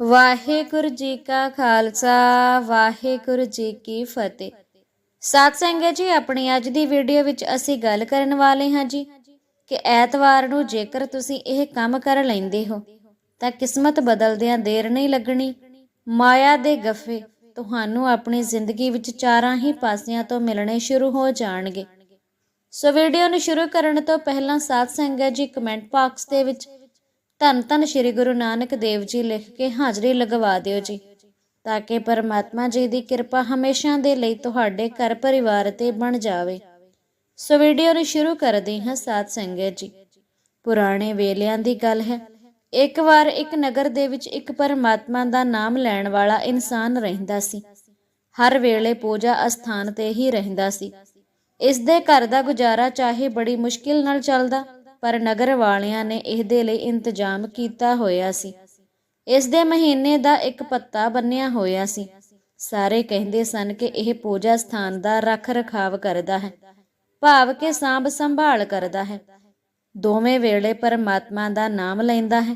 ਵਾਹਿਗੁਰੂ ਜੀ ਕਾ ਖਾਲਸਾ, ਵਾਹਿਗੁਰੂ ਜੀ ਕੀ ਫਤਿਹ। ਸਾਧ ਸੰਗਤ ਜੀ, ਆਪਣੀ ਅੱਜ ਦੀ ਵੀਡੀਓ ਵਿੱਚ ਅਸੀਂ ਗੱਲ ਕਰਨ ਵਾਲੇ ਹਾਂ ਜੀ ਕਿ ਐਤਵਾਰ ਨੂੰ ਜੇਕਰ ਤੁਸੀਂ ਇਹ ਕੰਮ ਕਰ ਲੈਂਦੇ ਹੋ, ਤਾਂ ਕਿਸਮਤ ਬਦਲਦਿਆਂ ਦੇਰ ਨਹੀਂ ਲੱਗਣੀ, ਮਾਇਆ ਦੇ ਗੱਫੇ ਤੁਹਾਨੂੰ ਆਪਣੀ ਜ਼ਿੰਦਗੀ ਵਿੱਚ ਚਾਰਾਂ ਹੀ ਪਾਸਿਆਂ ਤੋਂ ਮਿਲਣੇ ਸ਼ੁਰੂ ਹੋ ਜਾਣਗੇ। ਸੋ ਵੀਡੀਓ ਨੂੰ ਸ਼ੁਰੂ ਕਰਨ ਤੋਂ ਪਹਿਲਾਂ ਸਾਧ ਸੰਗਤ ਜੀ ਕਮੈਂਟ ਬਾਕਸ ਦੇ ਵਿੱਚ ਧੰਨ ਧੰਨ ਸ੍ਰੀ ਗੁਰੂ ਨਾਨਕ ਦੇਵ ਜੀ ਲਿਖ ਕੇ ਹਾਜ਼ਰੀ ਲਗਵਾ ਦਿਓ ਜੀ, ਤਾਂ ਕਿ ਪਰਮਾਤਮਾ ਜੀ ਦੀ ਕਿਰਪਾ ਹਮੇਸ਼ਾ ਦੇ ਲਈ ਤੁਹਾਡੇ ਘਰ ਪਰਿਵਾਰ ਤੇ ਬਣ ਜਾਵੇ। ਸੋ ਵੀਡੀਓ ਨੂੰ ਸ਼ੁਰੂ ਕਰਦੇ ਹਾਂ ਸਾਧ ਸੰਗਤ ਜੀ। ਪੁਰਾਣੇ ਵੇਲਿਆਂ ਦੀ ਗੱਲ ਹੈ, ਇੱਕ ਵਾਰ ਇੱਕ ਨਗਰ ਦੇ ਵਿੱਚ ਇੱਕ ਪਰਮਾਤਮਾ ਦਾ ਨਾਮ ਲੈਣ ਵਾਲਾ ਇਨਸਾਨ ਰਹਿੰਦਾ ਸੀ। ਹਰ ਵੇਲੇ ਪੂਜਾ ਅਸਥਾਨ ਤੇ ਹੀ ਰਹਿੰਦਾ ਸੀ। ਇਸ ਦੇ ਘਰ ਦਾ ਗੁਜ਼ਾਰਾ ਚਾਹੇ ਬੜੀ ਮੁਸ਼ਕਿਲ ਨਾਲ ਚੱਲਦਾ ਪਰ ਨਗਰ ਵਾਲਿਆਂ ਨੇ ਇਹਦੇ ਲਈ ਇੰਤਜ਼ਾਮ ਕੀਤਾ ਹੋਇਆ ਸੀ। ਇਸ ਦੇ ਮਹੀਨੇ ਦਾ ਇੱਕ ਪੱਤਾ ਬੰਨਿਆ ਹੋਇਆ ਸੀ। ਸਾਰੇ ਕਹਿੰਦੇ ਸਨ ਕਿ ਇਹ ਪੂਜਾ ਸਥਾਨ ਦਾ ਰੱਖ ਰਖਾਵ ਕਰਦਾ ਹੈ। ਭਾਵ ਕਿ ਸਾਂਭ ਸੰਭਾਲ ਕਰਦਾ ਹੈ। ਦੋਵੇਂ ਵੇਲੇ ਪਰਮਾਤਮਾ ਦਾ ਨਾਮ ਲੈਂਦਾ ਹੈ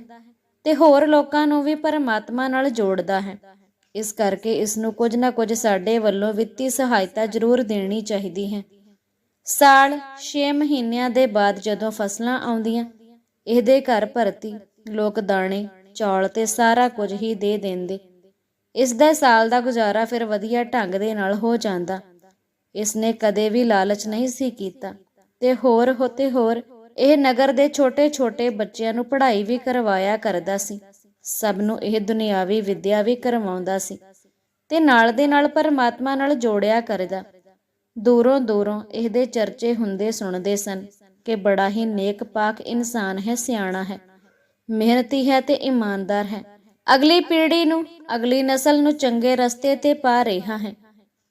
ਤੇ ਹੋਰ ਲੋਕਾਂ ਨੂੰ ਵੀ ਪਰਮਾਤਮਾ ਨਾਲ ਜੋੜਦਾ ਹੈ। ਇਸ ਕਰਕੇ ਇਸ ਨੂੰ ਕੁਝ ਨਾ ਕੁਝ ਸਾਡੇ ਵੱਲੋਂ ਵਿੱਤੀ ਸਹਾਇਤਾ ਜ਼ਰੂਰ ਦੇਣੀ ਚਾਹੀਦੀ ਹੈ। ਸਾਲ 6 ਮਹੀਨਿਆਂ ਦੇ ਬਾਅਦ ਜਦੋਂ ਫਸਲਾਂ ਆਉਂਦੀਆਂ, ਇਹਦੇ ਘਰ ਭਰਤੀ, ਲੋਕ ਦਾਣੇ, ਚੌਲ ਤੇ ਸਾਰਾ ਕੁਝ ਹੀ ਦੇ ਦਿੰਦੇ। ਇਸ ਦਾ ਸਾਲ ਦਾ ਗੁਜ਼ਾਰਾ ਫਿਰ ਵਧੀਆ ਢੰਗ ਦੇ ਨਾਲ ਹੋ ਜਾਂਦਾ। ਇਸ ਨੇ ਕਦੇ ਵੀ ਲਾਲਚ ਨਹੀਂ ਸੀ ਕੀਤਾ ਤੇ ਹੋਰ ਹੋਤੇ ਹੋਰ ਇਹ ਨਗਰ ਦੇ ਛੋਟੇ-ਛੋਟੇ ਬੱਚਿਆਂ ਨੂੰ ਪੜ੍ਹਾਈ ਵੀ ਕਰਵਾਇਆ ਕਰਦਾ ਸੀ। ਸਭ ਨੂੰ ਇਹ ਦੁਨਿਆਵੀ ਵਿੱਦਿਆ ਵੀ ਕਰਵਾਉਂਦਾ ਸੀ ਤੇ ਨਾਲ ਦੇ ਨਾਲ ਪਰਮਾਤਮਾ ਨਾਲ ਜੋੜਿਆ ਕਰਦਾ। ਦੂਰੋਂ ਦੂਰੋਂ ਇਹਦੇ ਚਰਚੇ ਹੁੰਦੇ ਸੁਣਦੇ ਸਨ ਕਿ ਬੜਾ ਹੀ ਨੇਕ ਪਾਕ ਇਨਸਾਨ ਹੈ, ਸਿਆਣਾ ਹੈ, ਮਿਹਨਤੀ ਹੈ ਤੇ ਇਮਾਨਦਾਰ ਹੈ। ਅਗਲੀ ਪੀੜ੍ਹੀ ਨੂੰ, ਅਗਲੀ ਨਸਲ ਨੂੰ ਚੰਗੇ ਰਸਤੇ ਤੇ ਪਾ ਰਿਹਾ ਹੈ।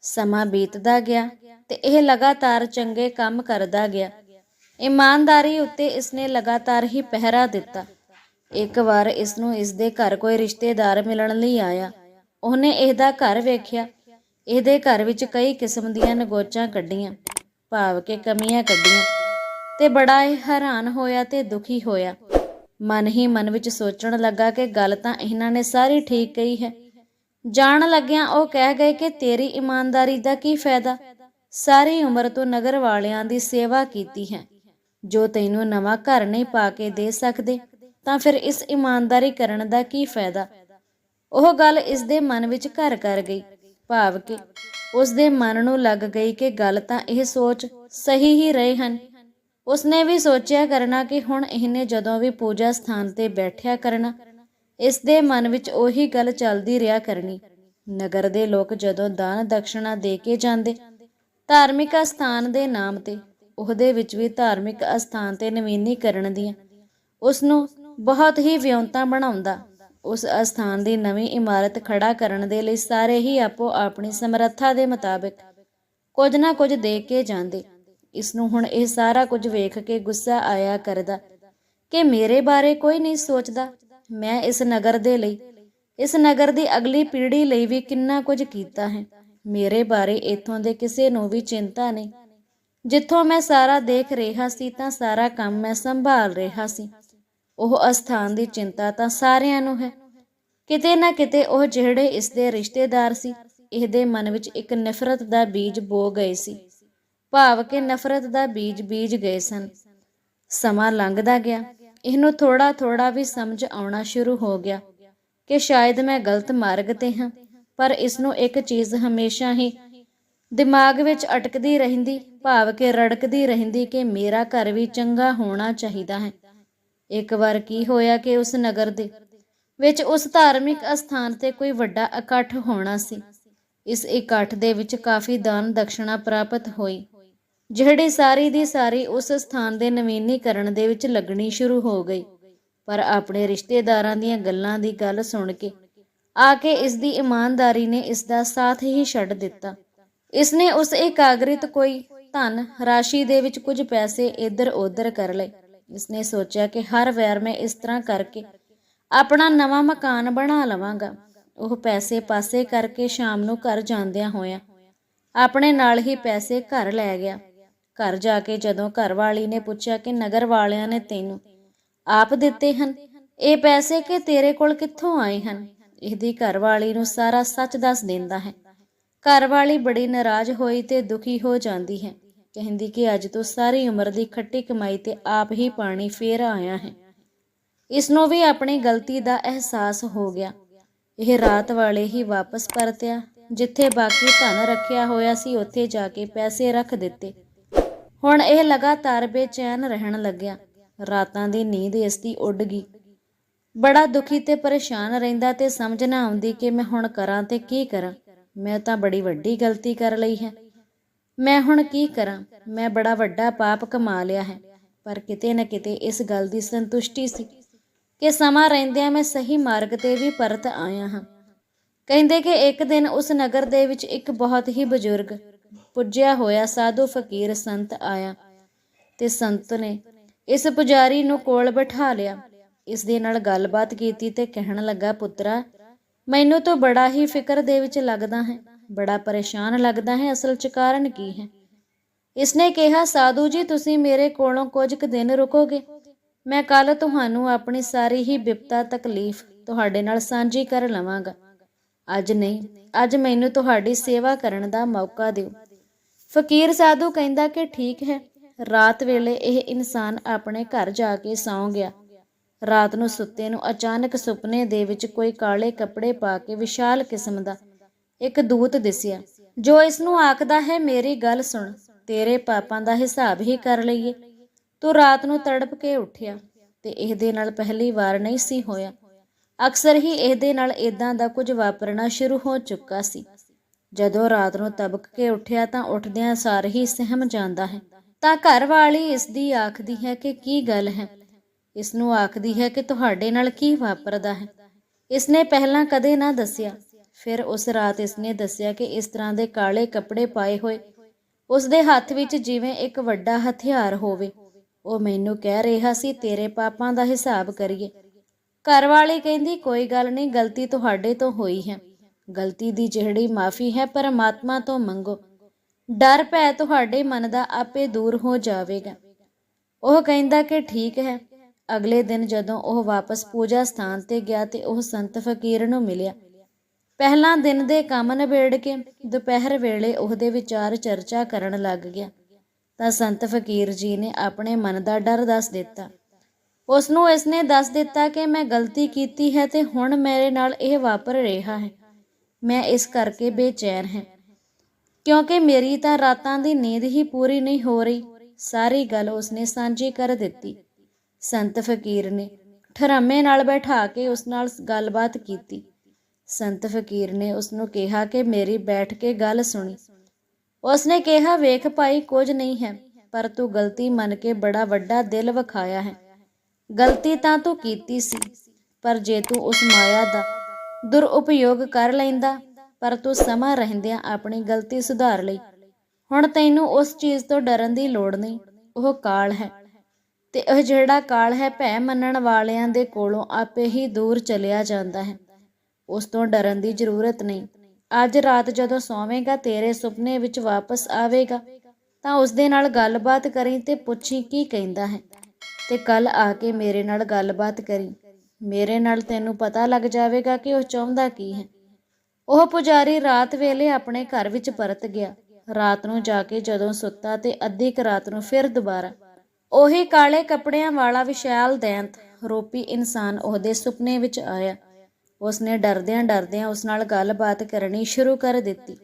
ਸਮਾਂ ਬੀਤਦਾ ਗਿਆ ਤੇ ਇਹ ਲਗਾਤਾਰ ਚੰਗੇ ਕੰਮ ਕਰਦਾ ਗਿਆ। ਇਮਾਨਦਾਰੀ ਉੱਤੇ ਇਸਨੇ ਲਗਾਤਾਰ ਹੀ ਪਹਿਰਾ ਦਿੱਤਾ। ਇੱਕ ਵਾਰ ਇਸ ਨੂੰ ਇਸ ਦੇ ਘਰ ਕੋਈ ਰਿਸ਼ਤੇਦਾਰ ਮਿਲਣ ਲਈ ਆਇਆ। ਉਹਨੇ ਇਹਦਾ ਘਰ ਵੇਖਿਆ ਇਹਦੇ ਘਰ ਵਿੱਚ ਕਈ ਕਿਸਮ ਦੀਆਂ ਨਗੋਚਾਂ ਕੱਢੀਆਂ, ਭਾਵ ਕਿ ਕਮੀਆਂ ਕੱਢੀਆਂ, ਤੇ ਬੜਾ ਹੀ ਹੈਰਾਨ ਹੋਇਆ ਤੇ ਦੁਖੀ ਹੋਇਆ। ਮਨ ਹੀ ਮਨ ਵਿੱਚ ਸੋਚਣ ਲੱਗਾ ਕਿ ਗੱਲ ਤਾਂ ਇਹਨਾਂ ਨੇ ਸਾਰੀ ਠੀਕ ਕਹੀ ਹੈ। ਜਾਣ ਲੱਗਿਆਂ ਉਹ ਕਹਿ ਗਏ ਕਿ ਤੇਰੀ ਇਮਾਨਦਾਰੀ ਦਾ ਕੀ ਫਾਇਦਾ? ਸਾਰੀ ਉਮਰ ਤੋਂ ਨਗਰ ਵਾਲਿਆਂ ਦੀ ਸੇਵਾ ਕੀਤੀ ਹੈ। ਜੋ ਤੈਨੂੰ ਨਵਾਂ ਘਰ ਨਹੀਂ ਪਾ ਕੇ ਦੇ ਸਕਦੇ, ਤਾਂ ਫਿਰ ਇਸ ਇਮਾਨਦਾਰੀ ਕਰਨ ਦਾ ਕੀ ਫਾਇਦਾ? ਉਹ ਗੱਲ ਇਸ ਦੇ ਮਨ ਵਿੱਚ ਘਰ ਕਰ ਗਈ। ਭਾਵ ਕਿ ਉਸ ਦੇ ਮਨ ਨੂੰ ਲੱਗ ਗਈ ਕਿ ਗੱਲ ਤਾਂ ਇਹ ਸੋਚ ਸਹੀ ਹੀ ਰਹੇ ਹਨ। ਉਸਨੇ ਵੀ ਸੋਚਿਆ ਕਰਨਾ ਕਿ ਹੁਣ ਇਹਨੇ ਜਦੋਂ ਵੀ ਪੂਜਾ ਸਥਾਨ ਤੇ ਬੈਠਿਆ ਕਰਨਾ ਇਸ ਦੇ ਮਨ ਵਿੱਚ ਉਹੀ ਗੱਲ ਚੱਲਦੀ ਰਿਹਾ ਕਰਨੀ। ਨਗਰ ਦੇ ਲੋਕ ਜਦੋਂ ਦਾਨ ਦਕਸ਼ਣਾ ਦੇ ਕੇ ਜਾਂਦੇ, ਧਾਰਮਿਕ ਅਸਥਾਨ ਦੇ ਨਾਮ ਤੇ, ਉਹਦੇ ਵਿੱਚ ਵੀ ਧਾਰਮਿਕ ਅਸਥਾਨ ਤੇ ਨਵੀਨੀਕਰਨ ਦੀਆਂ ਉਸ ਨੂੰ ਬਹੁਤ ਹੀ ਵਿਉਂਤਾ ਬਣਾਉਂਦਾ ਉਸ ਅਸਥਾਨ ਦੀ ਨਵੀਂ ਇਮਾਰਤ ਖੜਾ ਕਰਨ ਦੇ ਲਈ ਸਾਰੇ ਹੀ ਆਪੋ ਆਪਣੀ ਸਮਰੱਥਾ ਦੇ ਮੁਤਾਬਿਕ ਕੁਝ ਨਾ ਕੁਝ ਦੇ ਕੇ ਜਾਂਦੇ। ਇਸ ਨੂੰ ਹੁਣ ਇਹ ਸਾਰਾ ਕੁਝ ਵੇਖ ਕੇ ਗੁੱਸਾ ਆਇਆ ਕਰਦਾ ਕਿ ਮੇਰੇ ਬਾਰੇ ਕੋਈ ਨਹੀਂ ਸੋਚਦਾ। ਮੈਂ ਇਸ ਨਗਰ ਦੇ ਲਈ, ਇਸ ਨਗਰ ਦੀ ਅਗਲੀ ਪੀੜ੍ਹੀ ਲਈ ਵੀ ਕਿੰਨਾ ਕੁਝ ਕੀਤਾ ਹੈ। ਮੇਰੇ ਬਾਰੇ ਇਥੋਂ ਦੇ ਕਿਸੇ ਨੂੰ ਵੀ ਚਿੰਤਾ ਨਹੀਂ। ਜਿੱਥੋਂ ਮੈਂ ਸਾਰਾ ਦੇਖ ਰਿਹਾ ਸੀ ਤਾਂ ਸਾਰਾ ਕੰਮ ਮੈਂ ਸੰਭਾਲ ਰਿਹਾ ਸੀ। ਉਹ ਅਸਥਾਨ ਦੀ ਚਿੰਤਾ ਤਾਂ ਸਾਰਿਆਂ ਨੂੰ ਹੈ। ਕਿਤੇ ਨਾ ਕਿਤੇ ਉਹ ਜਿਹੜੇ ਇਸ ਦੇ ਰਿਸ਼ਤੇਦਾਰ ਸੀ ਇਹਦੇ ਮਨ ਵਿੱਚ ਇੱਕ ਨਫ਼ਰਤ ਦਾ ਬੀਜ ਬੋ ਗਏ ਸੀ। ਭਾਵ ਕਿ ਨਫ਼ਰਤ ਦਾ ਬੀਜ ਬੀਜ ਗਏ ਸਨ। ਸਮਾਂ ਲੰਘਦਾ ਗਿਆ। ਇਹਨੂੰ ਥੋੜਾ ਥੋੜਾ ਵੀ ਸਮਝ ਆਉਣਾ ਸ਼ੁਰੂ ਹੋ ਗਿਆ ਕਿ ਸ਼ਾਇਦ ਮੈਂ ਗਲਤ ਮਾਰਗ ਤੇ ਹਾਂ, ਪਰ ਇਸ ਨੂੰ ਇੱਕ ਚੀਜ਼ ਹਮੇਸ਼ਾ ਹੀ ਦਿਮਾਗ ਵਿੱਚ ਅਟਕਦੀ ਰਹਿੰਦੀ, ਭਾਵ ਕਿ ਰੜਕਦੀ ਰਹਿੰਦੀ ਕਿ ਮੇਰਾ ਘਰ ਵੀ ਚੰਗਾ ਹੋਣਾ ਚਾਹੀਦਾ ਹੈ। ਇੱਕ ਵਾਰ ਕੀ ਹੋਇਆ ਕਿ ਉਸ ਨਗਰ ਦੇ ਵਿੱਚ ਉਸ ਧਾਰਮਿਕ ਅਸਥਾਨ ਤੇ ਕੋਈ ਵੱਡਾ ਇਕੱਠ ਹੋਣਾ ਸੀ। ਇਸ ਇਕੱਠ ਦੇ ਵਿੱਚ ਕਾਫੀ ਦਾਨ ਦਕਸ਼ਨਾ ਪ੍ਰਾਪਤ ਹੋਈ, ਜਿਹੜੀ ਸਾਰੀ ਦੀ ਸਾਰੀ ਉਸ ਸਥਾਨ ਦੇ ਨਵੀਨੀਕਰਨ ਦੇ ਵਿੱਚ ਲੱਗਣੀ ਸ਼ੁਰੂ ਹੋ ਗਈ। ਪਰ ਆਪਣੇ ਰਿਸ਼ਤੇਦਾਰਾਂ ਦੀਆਂ ਗੱਲਾਂ ਦੀ ਗੱਲ ਸੁਣ ਕੇ, ਆ ਕੇ ਇਸ ਦੀ ਇਮਾਨਦਾਰੀ ਨੇ ਇਸ ਦਾ ਸਾਥ ਹੀ ਛੱਡ ਦਿੱਤਾ। ਇਸ ਨੇ ਉਸ ਇਕਾਗ੍ਰਿਤ ਕੋਈ ਧਨ ਰਾਸ਼ੀ ਦੇ ਵਿੱਚ ਕੁਝ ਪੈਸੇ ਇੱਧਰ ਉੱਧਰ ਕਰ ਲਏ। ਇਸ ਸੋਚਿਆ ਕਿ ਹਰ ਵੈਰ ਮੈਂ ਇਸ ਤਰ੍ਹਾਂ ਕਰਕੇ ਆਪਣਾ ਨਵਾਂ ਮਕਾਨ ਬਣਾ ਲਵਾਂਗਾ। ਉਹ ਪੈਸੇ ਪਾਸੇ ਕਰਕੇ ਸ਼ਾਮ ਨੂੰ ਘਰ ਜਾਂਦਿਆਂ ਹੋਇਆ ਆਪਣੇ ਨਾਲ ਹੀ ਪੈਸੇ ਘਰ ਲੈ ਗਿਆ। ਘਰ ਜਾ ਕੇ ਜਦੋਂ ਘਰ ਵਾਲੀ ਨੇ ਪੁੱਛਿਆ ਕਿ ਨਗਰ ਵਾਲਿਆਂ ਨੇ ਤੈਨੂੰ ਆਪ ਦਿੱਤੇ ਹਨ, ਇਹ ਪੈਸੇ ਕਿ ਤੇਰੇ ਕੋਲ ਕਿੱਥੋਂ ਆਏ ਹਨ? ਇਹਦੀ ਘਰਵਾਲੀ ਨੂੰ ਸਾਰਾ ਸੱਚ ਦੱਸ ਦਿੰਦਾ ਹੈ। ਘਰਵਾਲੀ ਬੜੀ ਨਾਰਾਜ਼ ਹੋਈ ਤੇ ਦੁਖੀ ਹੋ ਜਾਂਦੀ ਹੈ। ਕਹਿੰਦੀ ਕਿ ਅੱਜ ਤੋਂ ਸਾਰੀ ਉਮਰ ਦੀ ਖੱਟੀ ਕਮਾਈ ਤੇ ਆਪ ਹੀ ਪਾਣੀ ਫੇਰ ਆਇਆ ਹੈ। ਇਸ ਨੂੰ ਵੀ ਆਪਣੀ ਗਲਤੀ ਦਾ ਅਹਿਸਾਸ ਹੋ ਗਿਆ। ਇਹ ਰਾਤ ਵਾਲੇ ਹੀ ਵਾਪਸ ਪਰਤਿਆ, ਜਿੱਥੇ ਬਾਕੀ ਧਨ ਰੱਖਿਆ ਹੋਇਆ ਸੀ, ਉੱਥੇ ਜਾ ਕੇ ਪੈਸੇ ਰੱਖ ਦਿੱਤੇ। ਹੁਣ ਇਹ ਲਗਾਤਾਰ ਬੇਚੈਨ ਰਹਿਣ ਲੱਗਿਆ। ਰਾਤਾਂ ਦੀ ਨੀਂਦ ਇਸ ਦੀ ਉੱਡ ਗਈ। ਬੜਾ ਦੁਖੀ ਤੇ ਪਰੇਸ਼ਾਨ ਰਹਿੰਦਾ ਤੇ ਸਮਝ ਨਾ ਆਉਂਦੀ ਕਿ ਮੈਂ ਹੁਣ ਕਰਾਂ ਤੇ ਕੀ ਕਰਾਂ। ਮੈਂ ਤਾਂ ਬੜੀ ਵੱਡੀ ਗਲਤੀ ਕਰ ਲਈ ਹੈ। ਮੈਂ ਹੁਣ ਕੀ ਕਰਾਂ? ਮੈਂ ਬੜਾ ਵੱਡਾ ਪਾਪ ਕਮਾ ਲਿਆ ਹੈ। ਪਰ ਕਿਤੇ ਨਾ ਕਿਤੇ ਇਸ ਗੱਲ ਦੀ ਸੰਤੁਸ਼ਟੀ ਸੀ ਕਿ ਸਮਾਂ ਰਹਿੰਦਿਆਂ ਮੈਂ ਸਹੀ ਮਾਰਗ ਤੇ ਵੀ ਪਰਤ ਆਇਆ ਹਾਂ। ਕਹਿੰਦੇ ਕਿ ਇੱਕ ਦਿਨ ਉਸ ਨਗਰ ਦੇ ਵਿੱਚ ਇੱਕ ਬਹੁਤ ਹੀ ਬਜ਼ੁਰਗ ਪੁੱਜਿਆ ਹੋਇਆ ਸਾਧੂ ਫਕੀਰ ਸੰਤ ਆਇਆ ਤੇ ਸੰਤ ਨੇ ਇਸ ਪੁਜਾਰੀ ਨੂੰ ਕੋਲ ਬਿਠਾ ਲਿਆ। ਇਸ ਦੇ ਨਾਲ ਗੱਲਬਾਤ ਕੀਤੀ ਤੇ ਕਹਿਣ ਲੱਗਾ, ਪੁੱਤਰਾ, ਮੈਨੂੰ ਤਾਂ ਬੜਾ ਹੀ ਫਿਕਰ ਦੇ ਵਿੱਚ ਲੱਗਦਾ ਹੈ। ਬੜਾ ਪਰੇਸ਼ਾਨ ਲੱਗਦਾ ਹੈ, ਅਸਲ 'ਚ ਕਾਰਨ ਕੀ ਹੈ? ਇਸਨੇ ਕਿਹਾ, ਸਾਧੂ ਜੀ, ਤੁਸੀਂ ਮੇਰੇ ਕੋਲੋਂ ਕੁਝ ਕੁ ਦਿਨ ਰੁਕੋਗੇ। ਮੈਂ ਕੱਲ ਤੁਹਾਨੂੰ ਆਪਣੀ ਸਾਰੀ ਹੀ ਬਿਪਤਾ ਤਕਲੀਫ ਤੁਹਾਡੇ ਨਾਲ ਸਾਂਝੀ ਕਰ ਲਵਾਂਗਾ। ਅੱਜ ਨਹੀਂ, ਅੱਜ ਮੈਨੂੰ ਤੁਹਾਡੀ ਸੇਵਾ ਕਰਨ ਦਾ ਮੌਕਾ ਦਿਓ। ਫਕੀਰ ਸਾਧੂ ਕਹਿੰਦਾ ਕਿ ਠੀਕ ਹੈ, ਰਾਤ ਵੇਲੇ ਇਹ ਇਨਸਾਨ ਆਪਣੇ ਘਰ ਜਾ ਕੇ ਸੌਂ ਗਿਆ। ਰਾਤ ਨੂੰ ਸੁੱਤੇ ਨੂੰ ਅਚਾਨਕ ਸੁਪਨੇ ਦੇ ਵਿੱਚ ਕੋਈ ਕਾਲੇ ਕੱਪੜੇ ਪਾ ਕੇ ਵਿਸ਼ਾਲ ਕਿਸਮ ਦਾ ਇੱਕ ਦੂਤ ਦਿਸਿਆ, ਜੋ ਇਸ ਨੂੰ ਆਖਦਾ ਹੈ, ਮੇਰੀ ਗੱਲ ਸੁਣ, ਤੇਰੇ ਪਾਪਾਂ ਦਾ ਹਿਸਾਬ ਹੀ ਕਰ ਲਈਏ। ਤੂੰ ਰਾਤ ਨੂੰ ਤੜਪ ਕੇ ਉੱਠਿਆ ਤੇ ਇਹਦੇ ਨਾਲ ਪਹਿਲੀ ਵਾਰ ਨਹੀਂ ਸੀ ਹੋਇਆ। ਅਕਸਰ ਹੀ ਇਹਦੇ ਨਾਲ ਇਦਾਂ ਦਾ ਕੁਝ ਵਾਪਰਨਾ ਸ਼ੁਰੂ ਹੋ ਚੁੱਕਾ ਸੀ। ਜਦੋਂ ਰਾਤ ਨੂੰ ਤਬਕ ਕੇ ਉੱਠਿਆ ਤਾਂ ਉੱਠਦਿਆਂ ਸਾਰ ਹੀ ਸਹਿਮ ਜਾਂਦਾ ਹੈ, ਤਾਂ ਘਰ ਵਾਲੀ ਇਸ ਦੀ ਆਖਦੀ ਹੈ ਕਿ ਕੀ ਗੱਲ ਹੈ? ਇਸ ਨੂੰ ਆਖਦੀ ਹੈ ਕਿ ਤੁਹਾਡੇ ਨਾਲ ਕੀ ਵਾਪਰਦਾ ਹੈ? ਇਸ ਨੇ ਪਹਿਲਾਂ ਕਦੇ ਨਾ ਦੱਸਿਆ ਫਿਰ ਉਸ ਰਾਤ ਇਸਨੇ ਦੱਸਿਆ ਕਿ ਇਸ ਤਰ੍ਹਾਂ ਦੇ ਕਾਲੇ ਕੱਪੜੇ ਪਾਏ ਹੋਏ। ਉਸ ਦੇ ਹੱਥ ਵਿੱਚ ਜਿਵੇਂ ਇੱਕ ਵੱਡਾ ਹਥਿਆਰ ਹੋਵੇ। ਉਹ ਮੈਨੂੰ ਕਹਿ ਰਿਹਾ ਸੀ, ਤੇਰੇ ਪਾਪਾਂ ਦਾ ਹਿਸਾਬ ਕਰੀਏ। ਘਰ ਵਾਲੀ ਕਹਿੰਦੀ, ਕੋਈ ਗੱਲ ਨਹੀਂ, ਗਲਤੀ ਤੁਹਾਡੇ ਤੋਂ ਹੋਈ ਹੈ। ਗਲਤੀ ਦੀ ਜਿਹੜੀ ਮਾਫੀ ਹੈ, ਪਰਮਾਤਮਾ ਤੋਂ ਮੰਗੋ। ਡਰ ਭੈ ਤੁਹਾਡੇ ਮਨ ਦਾ ਆਪੇ ਦੂਰ ਹੋ ਜਾਵੇਗਾ। ਉਹ ਕਹਿੰਦਾ ਕਿ ਠੀਕ ਹੈ। ਅਗਲੇ ਦਿਨ ਜਦੋਂ ਉਹ ਵਾਪਸ ਪੂਜਾ ਸਥਾਨ ਤੇ ਗਿਆ ਤੇ ਉਹ ਸੰਤ ਫਕੀਰ ਨੂੰ ਮਿਲਿਆ। ਪਹਿਲਾਂ ਦਿਨ ਦੇ ਕੰਮ ਨਿਬੇੜ ਕੇ ਦੁਪਹਿਰ ਵੇਲੇ ਉਹਦੇ ਵਿਚਾਰ ਚਰਚਾ ਕਰਨ ਲੱਗ ਗਿਆ। ਤਾਂ ਸੰਤ ਫਕੀਰ ਜੀ ਨੇ ਆਪਣੇ ਮਨ ਦਾ ਡਰ ਦੱਸ ਦਿੱਤਾ। ਉਸ ਨੂੰ ਇਸ ਨੇ ਦੱਸ ਦਿੱਤਾ ਕਿ ਮੈਂ ਗਲਤੀ ਕੀਤੀ ਹੈ ਤੇ ਹੁਣ ਮੇਰੇ ਨਾਲ ਇਹ ਵਾਪਰ ਰਿਹਾ ਹੈ। ਮੈਂ ਇਸ ਕਰਕੇ ਬੇਚੈਨ ਹਾਂ। ਕਿਉਂਕਿ ਮੇਰੀ ਤਾਂ ਰਾਤਾਂ ਦੀ ਨੀਂਦ ਹੀ ਪੂਰੀ ਨਹੀਂ ਹੋ ਰਹੀ। ਸਾਰੀ ਗੱਲ ਉਸਨੇ ਸਾਂਝੀ ਕਰ ਦਿੱਤੀ। ਸੰਤ ਫਕੀਰ ਨੇ ਠਰਮੇ ਨਾਲ ਬੈਠਾ ਕੇ ਉਸ ਨਾਲ ਗੱਲਬਾਤ ਕੀਤੀ। ਸੰਤ ਫਕੀਰ ਨੇ ਉਸ ਨੂੰ ਕਿਹਾ ਕਿ ਮੇਰੀ ਬੈਠ ਕੇ ਗੱਲ ਸੁਣੀ। ਉਸਨੇ ਕਿਹਾ, ਵੇਖ ਭਾਈ, ਕੁਝ ਨਹੀਂ ਹੈ, ਪਰ ਤੂੰ ਗਲਤੀ ਮੰਨ ਕੇ ਬੜਾ ਵੱਡਾ ਦਿਲ ਵਿਖਾਇਆ ਹੈ। ਗਲਤੀ ਤਾਂ ਤੂੰ ਕੀਤੀ ਸੀ, ਪਰ ਜੇ ਤੂੰ ਉਸ ਮਾਇਆ ਦਾ ਦੁਰਉਪਯੋਗ ਕਰ ਲੈਂਦਾ, ਪਰ ਤੂੰ ਸਮਾਂ ਰਹਿੰਦਿਆਂ ਆਪਣੀ ਗਲਤੀ ਸੁਧਾਰ ਲਈ। ਹੁਣ ਤੈਨੂੰ ਉਸ ਚੀਜ਼ ਤੋਂ ਡਰਨ ਦੀ ਲੋੜ ਨਹੀਂ, ਉਹ ਕਾਲ ਹੈ। ਤੇ ਉਹ ਜਿਹੜਾ ਕਾਲ ਹੈ, ਭੈ ਮੰਨਣ ਵਾਲਿਆਂ ਦੇ ਕੋਲੋਂ ਆਪੇ ਹੀ ਦੂਰ ਚਲਿਆ ਜਾਂਦਾ ਹੈ। ਉਸ ਤੋਂ ਡਰਨ ਦੀ ਜ਼ਰੂਰਤ ਨਹੀਂ। ਅੱਜ ਰਾਤ ਜਦੋਂ ਸੌਵੇਂਗਾ, ਤੇਰੇ ਸੁਪਨੇ ਵਿੱਚ ਵਾਪਸ ਆਵੇਗਾ, ਤਾਂ ਉਸ ਦੇ ਨਾਲ ਗੱਲਬਾਤ ਕਰੀ ਤੇ ਪੁੱਛੀ, ਕੀ ਕਹਿੰਦਾ ਹੈ? ਤੇ ਕੱਲ ਆ ਕੇ ਮੇਰੇ ਨਾਲ ਗੱਲਬਾਤ ਕਰੀ। ਮੇਰੇ ਨਾਲ ਤੈਨੂੰ ਪਤਾ ਲੱਗ ਜਾਵੇਗਾ ਕਿ ਉਹ ਚਾਹੁੰਦਾ ਕੀ ਹੈ। ਉਹ ਪੁਜਾਰੀ ਰਾਤ ਵੇਲੇ ਆਪਣੇ ਘਰ ਵਿੱਚ ਪਰਤ ਗਿਆ। ਰਾਤ ਨੂੰ ਜਾ ਕੇ ਜਦੋਂ ਸੁੱਤਾ ਤੇ ਅੱਧੀ ਕੁ ਰਾਤ ਨੂੰ ਫਿਰ ਦੁਬਾਰਾ। ਉਹੀ ਕਾਲੇ ਕੱਪੜਿਆਂ ਵਾਲਾ ਵਿਸ਼ਾਲ ਦੈਂਤ, ਰੋਪੀ ਇਨਸਾਨ ਉਹਦੇ ਸੁਪਨੇ ਵਿੱਚ ਆਇਆ। ਉਸਨੇ ਡਰਦਿਆਂ ਡਰਦਿਆਂ ਉਸ ਨਾਲ ਗੱਲਬਾਤ ਕਰਨੀ ਸ਼ੁਰੂ ਕਰ ਦਿੱਤੀ।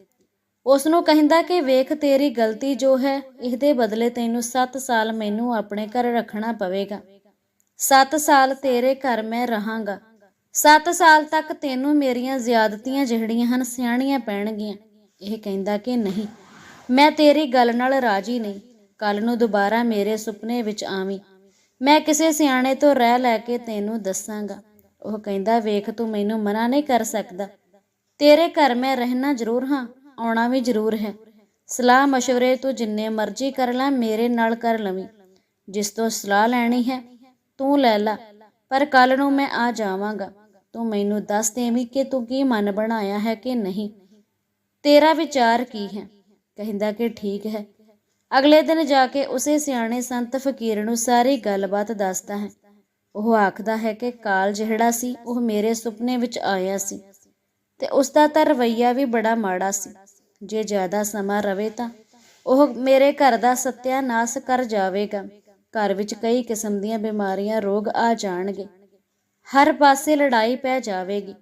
ਉਸ ਨੂੰ ਕਹਿੰਦਾ ਕਿ ਵੇਖ ਤੇਰੀ ਗਲਤੀ ਜੋ ਹੈ, ਇਹਦੇ ਬਦਲੇ ਤੈਨੂੰ 7 ਸਾਲ ਮੈਨੂੰ ਆਪਣੇ ਘਰ ਰੱਖਣਾ ਪਵੇਗਾ। 7 ਸਾਲ ਤੇਰੇ ਘਰ ਮੈਂ ਰਹਾਂਗਾ। 7 ਸਾਲ ਤੱਕ ਤੈਨੂੰ ਮੇਰੀਆਂ ਜ਼ਿਆਦਤੀਆਂ ਜਿਹੜੀਆਂ ਹਨ, ਸਿਆਣੀਆਂ ਪੈਣਗੀਆਂ। ਇਹ ਕਹਿੰਦਾ ਕਿ ਨਹੀਂ, ਮੈਂ ਤੇਰੀ ਗੱਲ ਨਾਲ ਰਾਜੀ ਨਹੀਂ। ਕੱਲ ਨੂੰ ਦੁਬਾਰਾ ਮੇਰੇ ਸੁਪਨੇ ਵਿੱਚ ਆਵੀਂ। ਮੈਂ ਕਿਸੇ ਸਿਆਣੇ ਤੋਂ ਰਹਿ ਲੈ ਕੇ ਤੈਨੂੰ ਦੱਸਾਂਗਾ। ਉਹ ਕਹਿੰਦਾ, ਵੇਖ, ਤੂੰ ਮੈਨੂੰ ਮਨਾ ਨਹੀਂ ਕਰ ਸਕਦਾ। ਤੇਰੇ ਘਰ ਮੈਂ ਰਹਿਣਾ ਜ਼ਰੂਰ ਹਾਂ, ਆਉਣਾ ਵੀ ਜ਼ਰੂਰ ਹੈ। ਸਲਾਹ مشਵਰੇ ਤੂੰ ਜਿੰਨੇ ਮਰਜ਼ੀ ਕਰ ਲੈ, ਮੇਰੇ ਨਾਲ ਕਰ ਲਵੀਂ। ਜਿਸ ਤੋਂ ਸਲਾਹ ਲੈਣੀ ਹੈ, ਤੂੰ ਲੈ ਲੈ। ਪਰ ਕੱਲ ਨੂੰ ਮੈਂ ਆ ਜਾਵਾਂਗਾ। ਤੂੰ ਮੈਨੂੰ ਦੱਸ ਦੇਵੀਂ ਕਿ ਤੂੰ ਕੀ ਮਨ ਬਣਾਇਆ ਹੈ ਕਿ ਨਹੀਂ। ਤੇਰਾ ਵਿਚਾਰ ਕੀ ਹੈ? ਕਹਿੰਦਾ ਕਿ ਠੀਕ ਹੈ। ਅਗਲੇ ਦਿਨ ਜਾ ਕੇ ਉਸੇ ਸਿਆਣੇ ਸੰਤ ਫਕੀਰ ਨੂੰ ਸਾਰੀ ਗੱਲਬਾਤ ਦੱਸਦਾ ਹੈ। ਉਹ ਆਖਦਾ ਹੈ ਕਿ ਕਾਲ ਜਿਹੜਾ ਸੀ, ਉਹ ਮੇਰੇ ਸੁਪਨੇ ਵਿੱਚ ਆਇਆ ਸੀ ਤੇ ਉਸ ਦਾ ਤਾਂ ਰਵਈਆ ਵੀ ਬੜਾ ਮਾੜਾ ਸੀ। ਜੇ ਜ਼ਿਆਦਾ ਸਮਾਂ ਰਵੇ ਤਾਂ ਉਹ ਮੇਰੇ ਘਰ ਦਾ ਸਤਿਆਨਾਸ਼ ਕਰ ਜਾਵੇਗਾ। ਘਰ ਵਿੱਚ ਕਈ ਕਿਸਮ ਦੀਆਂ ਬਿਮਾਰੀਆਂ ਰੋਗ ਆ ਜਾਣਗੇ। ਹਰ ਪਾਸੇ ਲੜਾਈ ਪੈ ਜਾਵੇਗੀ।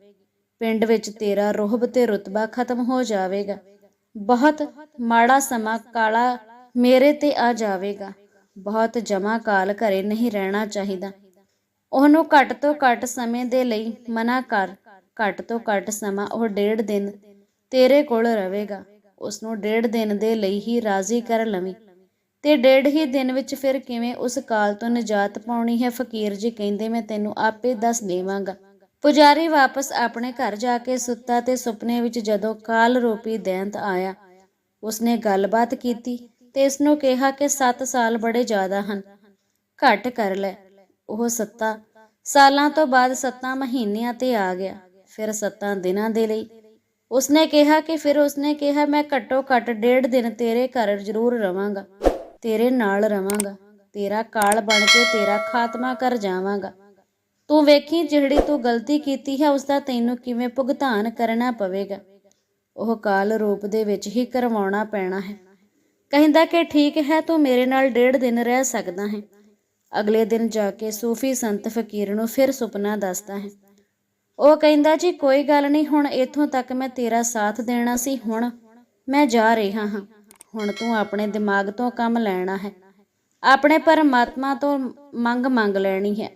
ਪਿੰਡ ਵਿੱਚ ਤੇਰਾ ਰੋਹਬ ਤੇ ਰੁਤਬਾ ਖਤਮ ਹੋ ਜਾਵੇਗਾ। ਬਹੁਤ ਮਾੜਾ ਸਮਾਂ ਕਾਲਾ ਮੇਰੇ ਤੇ ਆ ਜਾਵੇਗਾ। ਬਹੁਤ ਜਮਾ ਕਾਲ ਘਰੇ ਨਹੀਂ ਰਹਿਣਾ ਚਾਹੀਦਾ। ਉਹਨੂੰ ਘੱਟ ਤੋਂ ਘੱਟ ਸਮੇਂ ਦੇ ਲਈ ਮਨਾ ਕਰ। ਘੱਟ ਤੋਂ ਘੱਟ ਸਮਾਂ ਉਹ ਡੇਢ ਦਿਨ ਤੇਰੇ ਕੋਲ ਰਹੇਗਾ। ਉਸ ਨੂੰ ਡੇਢ ਦਿਨ ਦੇ ਲਈ ਹੀ ਰਾਜ਼ੀ ਕਰ ਲਵੀਂ। ਤੇ ਡੇਢ ਹੀ ਦਿਨ ਵਿੱਚ ਫਿਰ ਕਿਵੇਂ ਉਸ ਕਾਲ ਤੋਂ ਨਿਜਾਤ ਪਾਉਣੀ ਹੈ? ਫਕੀਰ ਜੀ ਕਹਿੰਦੇ, ਮੈਂ ਤੈਨੂੰ ਆਪੇ ਦੱਸ ਦੇਵਾਂਗਾ। ਪੁਜਾਰੀ ਵਾਪਸ ਆਪਣੇ ਘਰ ਜਾ ਕੇ ਸੁੱਤਾ ਤੇ ਸੁਪਨੇ ਵਿੱਚ ਜਦੋਂ ਕਾਲ ਰੂਪੀ ਦੈਂਤ ਆਇਆ, ਉਸਨੇ ਗੱਲਬਾਤ ਕੀਤੀ ਤੇ ਇਸ ਨੂੰ ਕਿਹਾ ਕਿ 7 ਸਾਲ ਬੜੇ ਜ਼ਿਆਦਾ ਹਨ। ਘੱਟ ਕਰ ਲੈ। ਉਹ ਸੱਤਾ। ਸਾਲਾਂ ਤੋਂ ਬਾਅਦ 7 ਮਹੀਨਿਆਂ ਤੇ ਆ ਗਿਆ। ਫਿਰ 7 ਦਿਨਾਂ ਦੇ ਲਈ। ਉਸਨੇ ਕਿਹਾ ਕਿ ਫਿਰ ਉਸਨੇ ਕਿਹਾ, ਮੈਂ ਘੱਟੋ ਘੱਟ ਡੇਢ ਦਿਨ ਤੇਰੇ ਘਰ ਜ਼ਰੂਰ ਰਵਾਂਗਾ। ਤੇਰੇ ਨਾਲ ਰਵਾਂਗਾ। ਤੇਰਾ ਕਾਲ ਬਣ ਕੇ ਤੇਰਾ ਖਾਤਮਾ ਕਰ ਜਾਵਾਂਗਾ। ਤੂੰ ਵੇਖੀ ਜਿਹੜੀ ਤੂੰ ਗਲਤੀ ਕੀਤੀ ਹੈ ਉਸ ਦਾ ਤੈਨੂੰ ਕਿਵੇਂ ਭੁਗਤਾਨ ਕਰਨਾ ਪਵੇਗਾ? ਉਹ ਕਾਲ ਰੂਪ ਦੇ ਵਿੱਚ ਹੀ ਕਰਵਾਉਣਾ ਪੈਣਾ ਹੈ। ਕਹਿੰਦਾ ਕਿ ਠੀਕ ਹੈ, ਤੂੰ ਮੇਰੇ ਨਾਲ ਡੇਢ ਦਿਨ ਰਹਿ ਸਕਦਾ ਹੈ। ਅਗਲੇ ਦਿਨ ਜਾ ਕੇ ਸੂਫੀ ਸੰਤ ਫਕੀਰ ਨੂੰ ਫਿਰ ਸੁਪਨਾ ਦੱਸਦਾ ਹੈ। ਉਹ ਕਹਿੰਦਾ, ਜੀ, ਕੋਈ ਗੱਲ ਨਹੀਂ, ਹੁਣ ਇੱਥੋਂ ਤੱਕ ਮੈਂ ਤੇਰਾ ਸਾਥ ਦੇਣਾ ਸੀ, ਹੁਣ ਮੈਂ ਜਾ ਰਿਹਾ ਹਾਂ। ਹੁਣ ਤੂੰ ਆਪਣੇ ਦਿਮਾਗ ਤੋਂ ਕੰਮ ਲੈਣਾ ਹੈ। ਆਪਣੇ ਪਰਮਾਤਮਾ ਤੋਂ ਮੰਗ ਮੰਗ ਲੈਣੀ ਹੈ।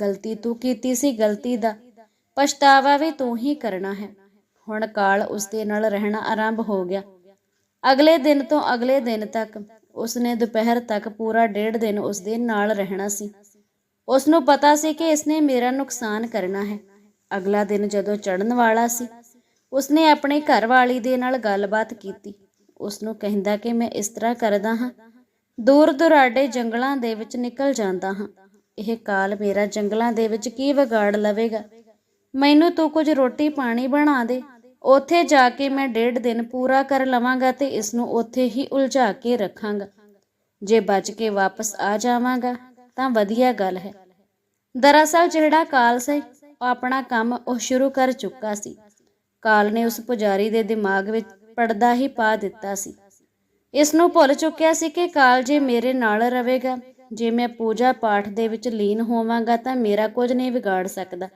ਗਲਤੀ ਤੂੰ ਕੀਤੀ ਸੀ, ਗਲਤੀ ਦਾ ਪਛਤਾਵਾ ਵੀ ਤੂੰ ਹੀ ਕਰਨਾ ਹੈ। ਹੁਣ ਕਾਲ ਉਸ ਦੇ ਨਾਲ ਰਹਿਣਾ ਆਰੰਭ ਹੋ ਗਿਆ। ਅਗਲੇ ਦਿਨ ਤੋਂ ਅਗਲੇ ਦਿਨ ਤੱਕ ਉਸਨੇ ਦੁਪਹਿਰ ਤੱਕ ਪੂਰਾ ਡੇਢ ਦਿਨ ਉਸ ਦੇ ਨਾਲ ਰਹਿਣਾ ਸੀ। ਉਸ ਨੂੰ ਪਤਾ ਸੀ ਕਿ ਇਸਨੇ ਮੇਰਾ ਨੁਕਸਾਨ ਕਰਨਾ ਹੈ। ਅਗਲਾ ਦਿਨ ਜਦੋਂ ਚੜਨ ਵਾਲਾ ਸੀ, ਉਸਨੇ ਆਪਣੀ ਘਰਵਾਲੀ ਦੇ ਨਾਲ ਗੱਲਬਾਤ ਕੀਤੀ। ਉਸ ਨੂੰ ਕਹਿੰਦਾ ਕਿ ਮੈਂ ਇਸ ਤਰ੍ਹਾਂ ਕਰਦਾ ਹਾਂ, ਦੂਰ ਦੁਰਾਡੇ ਜੰਗਲਾਂ ਦੇ ਵਿੱਚ ਨਿਕਲ ਜਾਂਦਾ ਹਾਂ। ਇਹ ਕਾਲ ਮੇਰਾ ਜੰਗਲਾਂ ਦੇ ਵਿੱਚ ਕੀ ਵਿਗਾੜ ਲਵੇਗਾ? ਮੈਨੂੰ ਤੂੰ ਕੁਝ ਰੋਟੀ ਪਾਣੀ ਬਣਾ ਦੇ ਉੱਥੇ ਜਾ ਕੇ ਮੈਂ ਡੇਢ ਦਿਨ ਪੂਰਾ ਕਰ ਲਵਾਂਗਾ ਤੇ ਇਸ ਨੂੰ ਉੱਥੇ ਹੀ ਉਲਝਾ ਕੇ ਰੱਖਾਂਗਾ। ਜੇ ਬਚ ਕੇ ਵਾਪਸ ਆ ਜਾਵਾਂਗਾ, ਤਾਂ ਵਧੀਆ ਗੱਲ ਹੈ। ਦਰਅਸਲ ਜਿਹੜਾ ਕਾਲ ਸੀ, ਉਹ ਆਪਣਾ ਕੰਮ ਉਹ ਸ਼ੁਰੂ ਕਰ ਚੁੱਕਾ ਸੀ। ਕਾਲ ਨੇ ਉਸ ਪੁਜਾਰੀ ਦੇ ਦਿਮਾਗ ਵਿੱਚ ਪਰਦਾ ਹੀ ਪਾ ਦਿੱਤਾ ਸੀ। ਇਸ ਨੂੰ ਭੁੱਲ ਚੁੱਕਿਆ ਸੀ ਕਿ ਕਾਲ ਜੇ ਮੇਰੇ ਨਾਲ ਰਹੇਗਾ, ਜੇ ਮੈਂ ਪੂਜਾ ਪਾਠ ਦੇ ਵਿੱਚ ਲੀਨ ਹੋਵਾਂਗਾ, ਤਾਂ ਮੇਰਾ ਕੁਝ ਨਹੀਂ ਵਿਗਾੜ ਸਕਦਾ।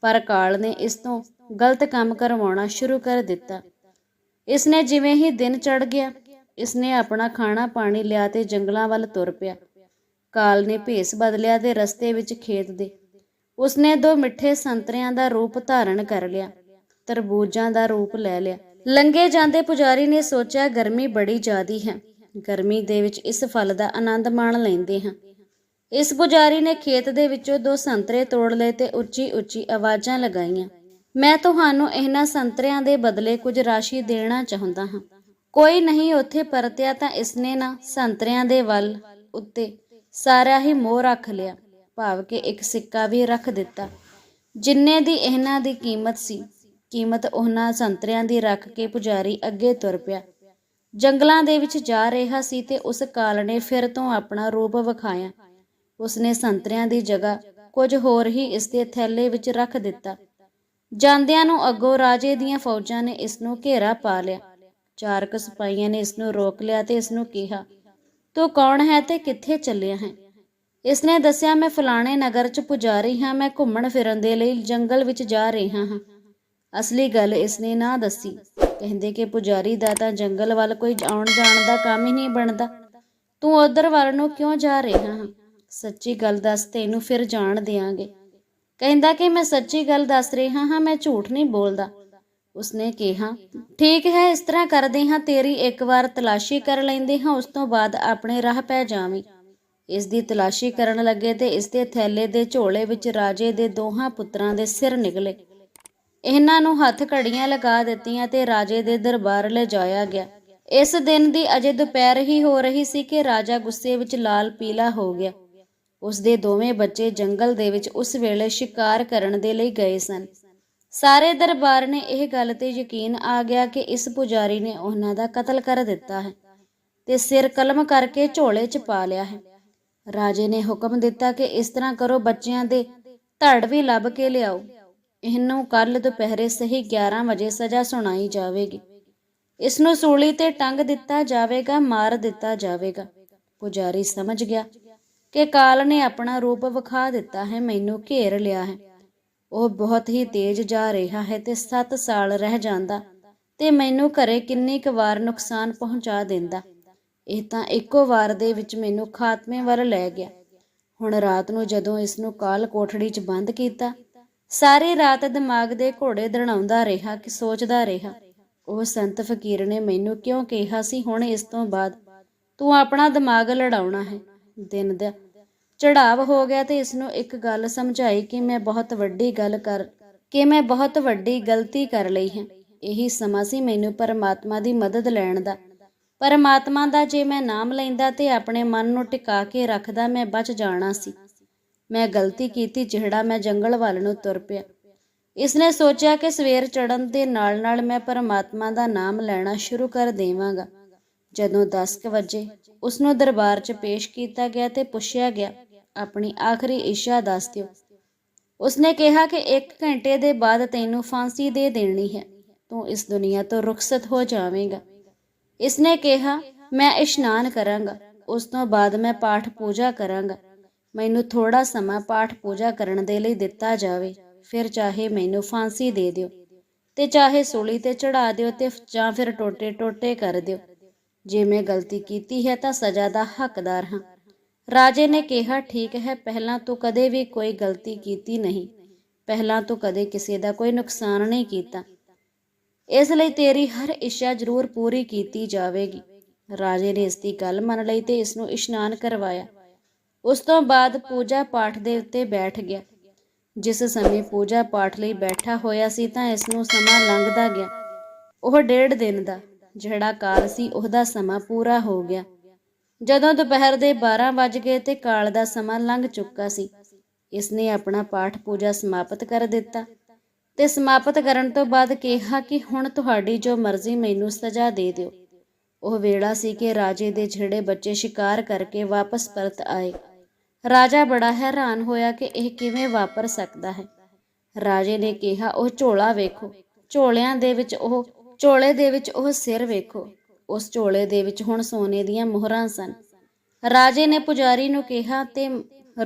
ਪਰ ਕਾਲ ਨੇ ਇਸ ਤੋਂ ਗਲਤ ਕੰਮ ਕਰਵਾਉਣਾ ਸ਼ੁਰੂ ਕਰ ਦਿੱਤਾ। ਇਸ ਨੇ ਜਿਵੇਂ ਹੀ ਦਿਨ ਚੜ ਗਿਆ ਇਸ ਨੇ ਆਪਣਾ ਖਾਣਾ ਪਾਣੀ ਲਿਆ ਤੇ ਜੰਗਲਾਂ ਵੱਲ ਤੁਰ ਪਿਆ। ਕਾਲ ਨੇ ਭੇਸ ਬਦਲਿਆ ਤੇ ਰਸਤੇ ਵਿੱਚ ਖੇਤ ਦੇ। ਉਸਨੇ ਦੋ ਮਿੱਠੇ ਸੰਤਰਿਆਂ ਦਾ ਰੂਪ ਧਾਰਨ ਕਰ ਲਿਆ, ਤਰਬੂਜਾਂ ਦਾ ਰੂਪ ਲੈ ਲਿਆ। ਲੰਗੇ ਜਾਂਦੇ ਪੁਜਾਰੀ ਨੇ ਸੋਚਿਆ, ਗਰਮੀ ਬੜੀ ਜ਼ਿਆਦੀ ਹੈ। ਗਰਮੀ ਦੇ ਵਿੱਚ ਇਸ ਫਲ ਦਾ ਆਨੰਦ ਮਾਣ ਲੈਂਦੇ ਹਾਂ। ਇਸ ਪੁਜਾਰੀ ਨੇ ਖੇਤ ਦੇ ਵਿੱਚੋਂ ਦੋ ਸੰਤਰੇ ਤੋੜ ਲਏ ਤੇ ਉੱਚੀ ਉੱਚੀ ਆਵਾਜ਼ਾਂ ਲਗਾਈਆਂ। ਮੈਂ ਤੁਹਾਨੂੰ ਇਹਨਾਂ ਸੰਤਰਿਆਂ ਦੇ ਬਦਲੇ ਕੁਝ ਰਾਸ਼ੀ ਦੇਣਾ ਚਾਹੁੰਦਾ ਹਾਂ। ਕੋਈ ਨਹੀਂ ਉੱਥੇ ਪਰਤਿਆ ਤਾਂ ਇਸਨੇ ਨਾ ਸੰਤਰਿਆਂ ਦੇ ਵੱਲ ਉੱਤੇ ਸਾਰਾ ਹੀ ਮੋਹ ਰੱਖ ਲਿਆ, ਭਾਵ ਕਿ ਇੱਕ ਸਿੱਕਾ ਵੀ ਰੱਖ ਦਿੱਤਾ। ਜਿੰਨੇ ਦੀ ਇਹਨਾਂ ਦੀ ਕੀਮਤ ਸੀ, ਕੀਮਤ ਉਹਨਾਂ ਸੰਤਰਿਆਂ ਦੀ ਰੱਖ ਕੇ ਪੁਜਾਰੀ ਅੱਗੇ ਤੁਰ ਪਿਆ। ਜੰਗਲਾਂ ਦੇ ਵਿੱਚ ਜਾ ਰਿਹਾ ਸੀ ਤੇ ਉਸ ਕਾਲ ਨੇ ਫਿਰ ਤੋਂ ਆਪਣਾ ਰੂਪ ਵਿਖਾਇਆ। ਉਸਨੇ ਸੰਤਰਿਆਂ ਦੀ ਜਗ੍ਹਾ ਕੁਝ ਹੋਰ ਹੀ ਇਸ ਦੇ ਥੈਲੇ ਵਿੱਚ ਰੱਖ ਦਿੱਤਾ। ਜਾਂਦਿਆਂ ਨੂੰ ਅੱਗੋਂ ਰਾਜੇ ਦੀਆਂ ਫੌਜਾਂ ਨੇ ਇਸ ਨੂੰ ਘੇਰਾ ਪਾ ਲਿਆ। ਚਾਰ ਕੁ ਸਿਪਾਹੀਆਂ ਨੇ ਇਸ ਨੂੰ ਰੋਕ ਲਿਆ ਤੇ ਇਸ ਨੂੰ ਕਿਹਾ, ਤੂੰ ਕੌਣ ਹੈ ਤੇ ਕਿੱਥੇ ਚੱਲਿਆ ਹੈ? ਇਸ ਨੇ ਦੱਸਿਆ, ਮੈਂ ਫਲਾਣੇ ਨਗਰ 'ਚ ਪੁਜਾਰੀ ਹਾਂ, ਮੈਂ ਘੁੰਮਣ ਫਿਰਨ ਦੇ ਲਈ ਜੰਗਲ ਵਿੱਚ ਜਾ ਰਿਹਾ ਹਾਂ। ਅਸਲੀ ਗੱਲ ਇਸ ਨੇ ਨਾ ਦੱਸੀ। ਕਹਿੰਦੇ ਕਿ ਪੁਜਾਰੀ ਦਾ ਤਾਂ ਜੰਗਲ ਵੱਲ ਕੋਈ ਆਉਣ ਜਾਣ ਦਾ ਕੰਮ ਹੀ ਨਹੀਂ ਬਣਦਾ। ਤੂੰ ਉਧਰ ਵੱਲ ਨੂੰ ਕਿਉਂ ਜਾ ਰਿਹਾ ਹਾਂ? ਸੱਚੀ ਗੱਲ ਦੱਸ, ਤੈਨੂੰ ਫਿਰ ਜਾਣ ਦਿਆਂਗੇ। ਕਹਿੰਦਾ ਕਿ ਮੈਂ ਸੱਚੀ ਗੱਲ ਦੱਸ ਰਿਹਾ ਹਾਂ, ਮੈਂ ਝੂਠ ਨਹੀਂ ਬੋਲਦਾ। ਉਸਨੇ ਕਿਹਾ, ਠੀਕ ਹੈ, ਇਸ ਤਰ੍ਹਾਂ ਕਰਦੇ ਹਾਂ, ਤੇਰੀ ਇੱਕ ਵਾਰ ਤਲਾਸ਼ੀ ਕਰ ਲੈਂਦੇ ਹਾਂ, ਉਸ ਤੋਂ ਬਾਅਦ ਆਪਣੇ ਰਾਹ ਪੈ ਜਾਵੀਂ। ਇਸ ਦੀ ਤਲਾਸ਼ੀ ਕਰਨ ਲੱਗੇ ਤੇ ਇਸ ਦੇ ਥੈਲੇ ਦੇ ਝੋਲੇ ਵਿੱਚ ਰਾਜੇ ਦੇ ਦੋਹਾਂ ਪੁੱਤਰਾਂ ਦੇ ਸਿਰ ਨਿਕਲੇ। ਇਹਨਾਂ ਨੂੰ ਹੱਥ ਘੜੀਆਂ ਲਗਾ ਦਿੱਤੀਆਂ ਤੇ ਰਾਜੇ ਦੇ ਦਰਬਾਰ ਲਿਜਾਇਆ ਗਿਆ। ਇਸ ਦਿਨ ਦੀ ਅਜੇ ਦੁਪਹਿਰ ਹੀ ਹੋ ਰਹੀ ਸੀ ਕਿ ਰਾਜਾ ਗੁੱਸੇ ਵਿੱਚ ਲਾਲ ਪੀਲਾ ਹੋ ਗਿਆ। ਉਸ ਦੇ ਦੋਵੇਂ ਬੱਚੇ ਜੰਗਲ ਦੇ ਵਿੱਚ ਉਸ ਵੇਲੇ ਸ਼ਿਕਾਰ ਕਰਨ ਦੇ ਲਈ ਗਏ ਸਨ। ਸਾਰੇ ਦਰਬਾਰ ਨੇ ਇਹ ਗੱਲ ਤੇ ਯਕੀਨ ਆ ਗਿਆ ਕਿ ਇਸ ਪੁਜਾਰੀ ਨੇ ਉਹਨਾਂ ਦਾ ਕਤਲ ਕਰ ਦਿੱਤਾ ਹੈ ਤੇ ਸਿਰ ਕਲਮ ਕਰਕੇ ਝੋਲੇ 'ਚ ਪਾ ਲਿਆ ਹੈ। ਰਾਜੇ ਨੇ ਹੁਕਮ ਦਿੱਤਾ ਕਿ ਇਸ ਤਰ੍ਹਾਂ ਕਰੋ, ਬੱਚਿਆਂ ਦੇ ਧੜ ਵੀ ਲੱਭ ਕੇ ਲਿਆਓ। ਇਹਨੂੰ ਕੱਲ ਦੁਪਹਿਰੇ ਸਹੀ 11 ਵਜੇ ਸਜ਼ਾ ਸੁਣਾਈ ਜਾਵੇਗੀ। ਇਸ ਨੂੰ ਸੂਲੀ ਤੇ ਟੰਗ ਦਿੱਤਾ ਜਾਵੇਗਾ, ਮਾਰ ਦਿੱਤਾ ਜਾਵੇਗਾ। ਪੁਜਾਰੀ ਸਮਝ ਗਿਆ ਕਿ ਕਾਲ ਨੇ ਆਪਣਾ ਰੂਪ ਵਿਖਾ ਦਿੱਤਾ ਹੈ, ਮੈਨੂੰ ਘੇਰ ਲਿਆ ਹੈ। ਉਹ ਬਹੁਤ ਹੀ ਤੇਜ਼ ਜਾ ਰਿਹਾ ਹੈ ਤੇ 7 ਸਾਲ ਰਹਿ ਜਾਂਦਾ ਤੇ ਮੈਨੂੰ ਘਰੇ ਕਿੰਨੀ ਕੁ ਵਾਰ ਨੁਕਸਾਨ ਪਹੁੰਚਾ ਦਿੰਦਾ। ਇਹ ਤਾਂ ਇੱਕੋ ਵਾਰ ਦੇ ਵਿੱਚ ਮੈਨੂੰ ਖਾਤਮੇ ਵੱਲ ਲੈ ਗਿਆ। ਹੁਣ ਰਾਤ ਨੂੰ ਜਦੋਂ ਇਸ ਨੂੰ ਕਾਲ ਕੋਠੜੀ 'ਚ ਬੰਦ ਕੀਤਾ, ਸਾਰੀ ਰਾਤ ਦਿਮਾਗ ਦੇ ਘੋੜੇ ਦੜਾਉਂਦਾ ਰਿਹਾ ਕਿ ਸੋਚਦਾ ਰਿਹਾ, ਉਹ ਸੰਤ ਫਕੀਰ ਨੇ ਮੈਨੂੰ ਕਿਉਂ ਕਿਹਾ ਸੀ, ਹੁਣ ਇਸ ਤੋਂ ਬਾਅਦ ਤੂੰ ਆਪਣਾ ਦਿਮਾਗ ਲੜਾਉਣਾ ਹੈ। ਦਿਨ ਦਾ ਚੜਾਵ ਹੋ ਗਿਆ ਤੇ ਇਸ ਨੂੰ ਇੱਕ ਗੱਲ ਸਮਝਾਈ ਕਿ ਮੈਂ ਬਹੁਤ ਵੱਡੀ ਗੱਲ ਕਰ, ਕਿ ਮੈਂ ਬਹੁਤ ਵੱਡੀ ਗਲਤੀ ਕਰ ਲਈ ਹੈ। ਇਹੀ ਸਮਾਂ ਸੀ ਮੈਨੂੰ ਪਰਮਾਤਮਾ ਦੀ ਮਦਦ ਲੈਣ ਦਾ। ਪਰਮਾਤਮਾ ਦਾ ਜੇ ਮੈਂ ਨਾਮ ਲੈਂਦਾ ਤੇ ਆਪਣੇ ਮਨ ਨੂੰ ਟਿਕਾ ਕੇ ਰੱਖਦਾ ਮੈਂ ਬਚ ਜਾਣਾ ਸੀ। ਮੈਂ ਗਲਤੀ ਕੀਤੀ ਜਿਹੜਾ ਮੈਂ ਜੰਗਲ ਵੱਲ ਨੂੰ ਤੁਰ ਪਿਆ। ਇਸਨੇ ਸੋਚਿਆ ਕਿ ਸਵੇਰ ਚੜਨ ਦੇ ਨਾਲ-ਨਾਲ ਮੈਂ ਪਰਮਾਤਮਾ ਦਾ ਨਾਮ ਲੈਣਾ ਸ਼ੁਰੂ ਕਰ ਦੇਵਾਂਗਾ। ਜਦੋਂ 10 ਕੁ ਵਜੇ ਉਸ ਨੂੰ ਦਰਬਾਰ 'ਚ ਪੇਸ਼ ਕੀਤਾ ਗਿਆ ਤੇ ਪੁੱਛਿਆ ਗਿਆ, ਆਪਣੀ ਆਖਰੀ ਇੱਛਾ ਦੱਸ ਦਿਓ। ਉਸਨੇ ਕਿਹਾ ਕਿ 1 ਘੰਟੇ ਦੇ ਬਾਅਦ ਤੈਨੂੰ ਫਾਂਸੀ ਦੇ ਦੇਣੀ ਹੈ। ਤੂੰ ਇਸ ਦੁਨੀਆ ਤੋਂ ਰੁਖਸਤ ਹੋ ਜਾਵੇਂਗਾ। ਇਸਨੇ ਕਿਹਾ, ਮੈਂ ਇਸ਼ਨਾਨ ਕਰਾਂਗਾ। ਉਸ ਤੋਂ ਬਾਅਦ ਮੈਂ ਪਾਠ ਪੂਜਾ ਕਰਾਂਗਾ। ਮੈਨੂੰ ਥੋੜਾ ਸਮਾਂ ਪਾਠ ਪੂਜਾ ਕਰਨ ਦੇ ਲਈ ਦਿੱਤਾ ਜਾਵੇ। ਫਿਰ ਚਾਹੇ ਮੈਨੂੰ ਫਾਂਸੀ ਦੇ ਦਿਓ ਤੇ ਚਾਹੇ ਸੂਲੀ ਤੇ ਚੜਾ ਦਿਓ ਤੇ ਜਾਂ ਫਿਰ ਟੋਟੇ ਟੋਟੇ ਕਰ ਦਿਓ। ਜੇ ਮੈਂ ਗਲਤੀ ਕੀਤੀ ਹੈ ਤਾਂ ਸਜ਼ਾ ਦਾ ਹੱਕਦਾਰ ਹਾਂ। ਰਾਜੇ ਨੇ ਕਿਹਾ, ਠੀਕ ਹੈ, ਪਹਿਲਾਂ ਤੂੰ ਕਦੇ ਵੀ ਕੋਈ ਗਲਤੀ ਕੀਤੀ ਨਹੀਂ। ਪਹਿਲਾਂ ਤੂੰ ਕਦੇ ਕਿਸੇ ਦਾ ਕੋਈ ਨੁਕਸਾਨ ਨਹੀਂ ਕੀਤਾ। ਇਸ ਲਈ ਤੇਰੀ ਹਰ ਇੱਛਾ ਜ਼ਰੂਰ ਪੂਰੀ ਕੀਤੀ ਜਾਵੇਗੀ। ਰਾਜੇ ਨੇ ਇਸ ਦੀ ਗੱਲ ਮੰਨ ਲਈ ਤੇ ਇਸ ਨੂੰ ਇਸ਼ਨਾਨ ਕਰਵਾਇਆ। ਉਸ ਤੋਂ ਬਾਅਦ ਪੂਜਾ ਪਾਠ ਦੇ ਉੱਤੇ ਬੈਠ ਗਿਆ। ਜਿਸ ਸਮੇਂ ਪੂਜਾ ਪਾਠ ਲਈ ਬੈਠਾ ਹੋਇਆ ਸੀ ਤਾਂ ਇਸ ਨੂੰ ਸਮਾਂ ਲੰਘਦਾ ਗਿਆ। ਉਹ ਡੇਢ ਦਿਨ ਦਾ ਜਿਹੜਾ ਕਾਲ ਸੀ, ਉਹਦਾ ਸਮਾਂ ਪੂਰਾ ਹੋ ਗਿਆ। ਜਦੋਂ ਦੁਪਹਿਰ ਦੇ 12 ਵੱਜ ਗਏ ਤੇ ਕਾਲ ਦਾ ਸਮਾਂ ਲੰਘ ਚੁੱਕਾ ਸੀ। ਇਸ ਨੇ ਆਪਣਾ ਪਾਠ ਪੂਜਾ ਸਮਾਪਤ ਕਰ ਦਿੱਤਾ ਤੇ ਸਮਾਪਤ ਕਰਨ ਤੋਂ ਬਾਅਦ ਕਿਹਾ ਕਿ ਹੁਣ ਤੁਹਾਡੀ ਜੋ ਮਰਜ਼ੀ ਮੈਨੂੰ ਸਜ਼ਾ ਦੇ ਦਿਓ। ਉਹ ਵੇਲਾ ਸੀ ਕਿ ਰਾਜੇ ਦੇ ਜਿਹੜੇ ਬੱਚੇ ਸ਼ਿਕਾਰ ਕਰਕੇ ਵਾਪਸ ਪਰਤ ਆਏ। ਰਾਜਾ ਬੜਾ ਹੈਰਾਨ ਹੋਇਆ ਕਿ ਇਹ ਕਿਵੇਂ ਵਾਪਰ ਸਕਦਾ ਹੈ। ਰਾਜੇ ਨੇ ਕਿਹਾ, ਉਹ ਝੋਲਾ ਵੇਖੋ। ਝੋਲਿਆਂ ਦੇ ਵਿੱਚ ਉਹ ਝੋਲੇ ਦੇ ਵਿੱਚ ਉਹ ਸਿਰ ਵੇਖੋ। ਉਸ ਝੋਲੇ ਦੇ ਵਿੱਚ ਹੁਣ ਸੋਨੇ ਦੀਆਂ ਮੋਹਰਾਂ ਸਨ। ਰਾਜੇ ਨੇ ਪੁਜਾਰੀ ਨੂੰ ਕਿਹਾ ਤੇ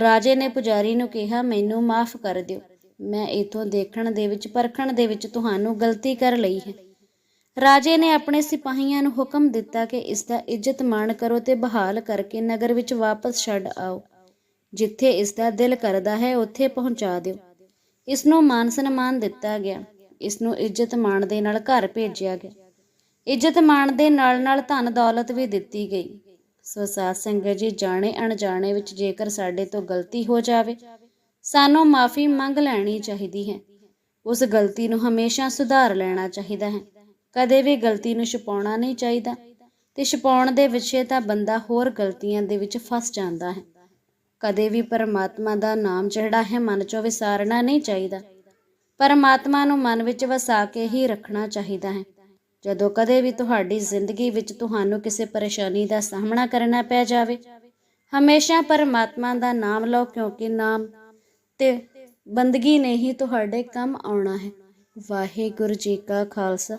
ਰਾਜੇ ਨੇ ਪੁਜਾਰੀ ਨੂੰ ਕਿਹਾ, ਮੈਨੂੰ ਮਾਫ ਕਰ ਦਿਓ। ਮੈਂ ਇਥੋਂ ਦੇਖਣ ਦੇ ਵਿੱਚ, ਪਰਖਣ ਦੇ ਵਿੱਚ ਤੁਹਾਨੂੰ ਗਲਤੀ ਕਰ ਲਈ ਹੈ। ਰਾਜੇ ਨੇ ਆਪਣੇ ਸਿਪਾਹੀਆਂ ਨੂੰ ਹੁਕਮ ਦਿੱਤਾ ਕਿ ਇਸ ਦਾ ਇੱਜ਼ਤ ਮਾਣ ਕਰੋ ਤੇ ਬਹਾਲ ਕਰਕੇ ਨਗਰ ਵਿੱਚ ਵਾਪਸ ਛੱਡ ਆਓ। ਜਿੱਥੇ ਇਸ ਦਾ ਦਿਲ ਕਰਦਾ ਹੈ, ਉੱਥੇ ਪਹੁੰਚਾ ਦਿਓ। ਇਸ ਨੂੰ ਮਾਨ ਸਨਮਾਨ ਦਿੱਤਾ ਗਿਆ। ਇਸ ਨੂੰ ਇੱਜ਼ਤ ਮਾਣ ਦੇ ਨਾਲ ਘਰ ਭੇਜਿਆ ਗਿਆ। ਇੱਜ਼ਤ ਮਾਣ ਦੇ ਨਾਲ ਨਾਲ ਧਨ ਦੌਲਤ ਵੀ ਦਿੱਤੀ ਗਈ। ਸੋ ਸਾਧ ਸੰਗਤ ਜੀ, ਜਾਣੇ ਅਣਜਾਣੇ ਵਿੱਚ ਜੇਕਰ ਸਾਡੇ ਤੋਂ ਗਲਤੀ ਹੋ ਜਾਵੇ, ਸਾਨੂੰ ਮਾਫੀ ਮੰਗ ਲੈਣੀ ਚਾਹੀਦੀ ਹੈ। ਉਸ ਗਲਤੀ ਨੂੰ ਹਮੇਸ਼ਾ ਸੁਧਾਰ ਲੈਣਾ ਚਾਹੀਦਾ ਹੈ। ਕਦੇ ਵੀ ਗਲਤੀ ਨੂੰ ਛੁਪਾਉਣਾ ਨਹੀਂ ਚਾਹੀਦਾ ਤੇ ਛੁਪਾਉਣ ਦੇ ਵਿਸ਼ੇ ਤਾਂ ਬੰਦਾ ਹੋਰ ਗਲਤੀਆਂ ਦੇ ਵਿੱਚ ਫਸ ਜਾਂਦਾ ਹੈ। ਕਦੇ ਵੀ ਪਰਮਾਤਮਾ ਦਾ ਨਾਮ ਜਿਹੜਾ ਹੈ ਮਨ ਚੋਂ ਵਿਸਾਰਨਾ ਨਹੀਂ ਚਾਹੀਦਾ। ਪਰਮਾਤਮਾ ਨੂੰ ਮਨ ਵਿੱਚ ਵਸਾ ਕੇ ਹੀ ਰੱਖਣਾ ਚਾਹੀਦਾ ਹੈ। ਜਦੋਂ ਕਦੇ ਵੀ ਤੁਹਾਡੀ ਜ਼ਿੰਦਗੀ ਵਿੱਚ ਤੁਹਾਨੂੰ ਕਿਸੇ ਪਰੇਸ਼ਾਨੀ ਦਾ ਸਾਹਮਣਾ ਕਰਨਾ ਪੈ ਜਾਵੇ, ਹਮੇਸ਼ਾ ਪਰਮਾਤਮਾ ਦਾ ਨਾਮ ਲਓ, ਕਿਉਂਕਿ ਨਾਮ ਤੇ ਬੰਦਗੀ ਨੇ ਹੀ ਤੁਹਾਡੇ ਕੰਮ ਆਉਣਾ ਹੈ। ਵਾਹਿਗੁਰੂ ਜੀ ਕਾ ਖਾਲਸਾ,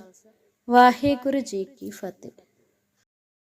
ਵਾਹਿਗੁਰੂ ਜੀ ਕੀ ਫਤਿਹ।